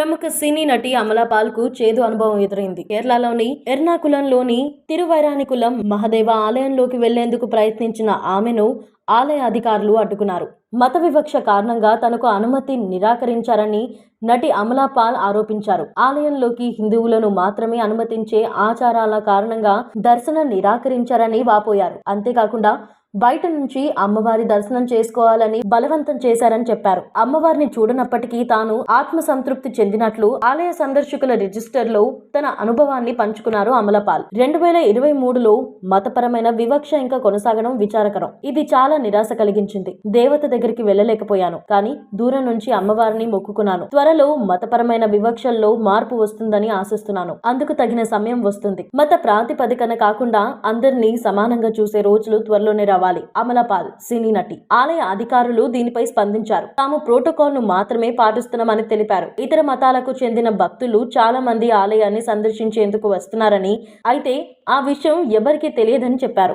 ప్రముఖ సినీ నటి అమలాపాల్కు చేదు అనుభవం ఎదురైంది. కేరళలోని ఎర్నాకులంలోని తిరువైరానికులం మహదేవ ఆలయంలోకి వెళ్ళేందుకు ప్రయత్నించిన ఆమెను ఆలయ అధికారులు అడ్డుకున్నారు. మత వివక్ష కారణంగా తనకు అనుమతి నిరాకరించారని నటి అమలాపాల్ ఆరోపించారు. ఆలయంలోకి హిందువులను మాత్రమే అనుమతించే ఆచారాల కారణంగా దర్శనం నిరాకరించారని వాపోయారు. అంతేకాకుండా బయట నుంచి అమ్మవారి దర్శనం చేసుకోవాలని బలవంతం చేశారని చెప్పారు. అమ్మవారిని చూడనప్పటికీ తాను ఆత్మ సంతృప్తి చెందినట్లు ఆలయ సందర్శకుల రిజిస్టర్లో తన అనుభవాన్ని పంచుకున్నారు అమలపాల్. రెండు వేల ఇరవై మూడులో మతపరమైన వివక్ష ఇంకా కొనసాగడం విచారకరం. ఇది చాలా నిరాశ కలిగించింది. దేవత దగ్గరికి వెళ్ళలేకపోయాను. కానీ దూరం నుంచి అమ్మవారిని మొక్కుకున్నాను. త్వరలో మతపరమైన వివక్షల్లో మార్పు వస్తుందని ఆశిస్తున్నాను. అందుకు తగిన సమయం వస్తుంది. మత ప్రాతిపదికన కాకుండా అందరినీ సమానంగా చూసే రోజులు త్వరలోనే రావాలి అమలపాల్ సినీ నటి ఆలయ అధికారులు దీనిపై స్పందించారు. తాము ప్రోటోకాల్ను మాత్రమే పాటిస్తున్నామని తెలిపారు. ఇతర మతాలకు చెందిన భక్తులు చాలా మంది ఆలయాన్ని సందర్శించేందుకు వస్తున్నారని అయితే ఆ విషయం ఎవరికీ తెలియదని చెప్పారు.